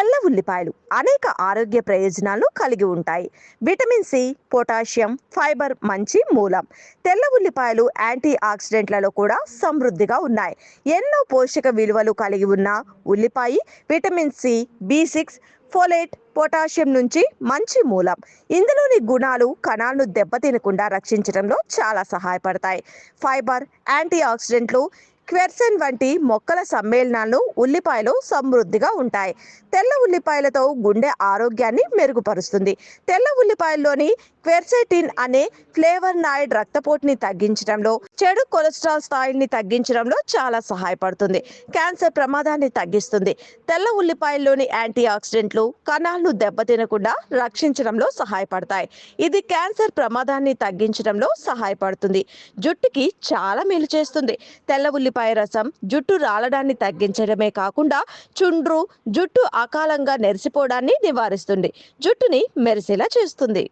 తెల్ల ఉల్లిపాయలు అనేక ఆరోగ్య ప్రయోజనాలు కలిగి ఉంటాయి. విటమిన్ సి పొటాషియం ఫైబర్ మంచి మూలం. తెల్ల ఉల్లిపాయలు యాంటీ ఆక్సిడెంట్లలో కూడా సమృద్ధిగా ఉన్నాయి. ఎన్నో పోషక విలువలు కలిగి ఉన్న ఉల్లిపాయ vitamin C B six folate potassium నుంచి మంచి మూలం. ఇందులోని గుణాలు కణాలను దెబ్బతినకుండా రక్షించడంలో చాలా సహాయపడతాయి. ఫైబర్ యాంటీ ఆక్సిడెంట్లు క్వెర్సెన్ వంటి మొక్కల సమ్మేళనాలు ఉల్లిపాయలు సమృద్ధిగా ఉంటాయి. తెల్ల ఉల్లిపాయలతో గుండె ఆరోగ్యాన్ని మెరుగుపరుస్తుంది. తెల్ల ఉల్లిపాయల్లోని క్వెర్సెటిన్ అనే ఫ్లేవర్ నాయిడ్ రక్తపోటుని తగ్గించడంలో చెడు కొలెస్ట్రాల్ స్థాయిని తగ్గించడంలో చాలా సహాయపడుతుంది. క్యాన్సర్ ప్రమాదాన్ని తగ్గిస్తుంది. తెల్ల ఉల్లిపాయల్లోని యాంటీ ఆక్సిడెంట్లు కణాలను దెబ్బతినకుండా రక్షించడంలో సహాయపడతాయి. ఇది క్యాన్సర్ ప్రమాదాన్ని తగ్గించడంలో సహాయపడుతుంది. జుట్టుకి చాలా మేలు చేస్తుంది. తెల్ల ఉల్లిపాయ ఉల్లిపాయ రసం జుట్టు రాలడాన్ని తగ్గించడమే కాకుండా చుండ్రు జుట్టు అకాలంగా నెరిసిపోవడాన్ని నివారిస్తుంది. జుట్టుని మెరిసేలా చేస్తుంది.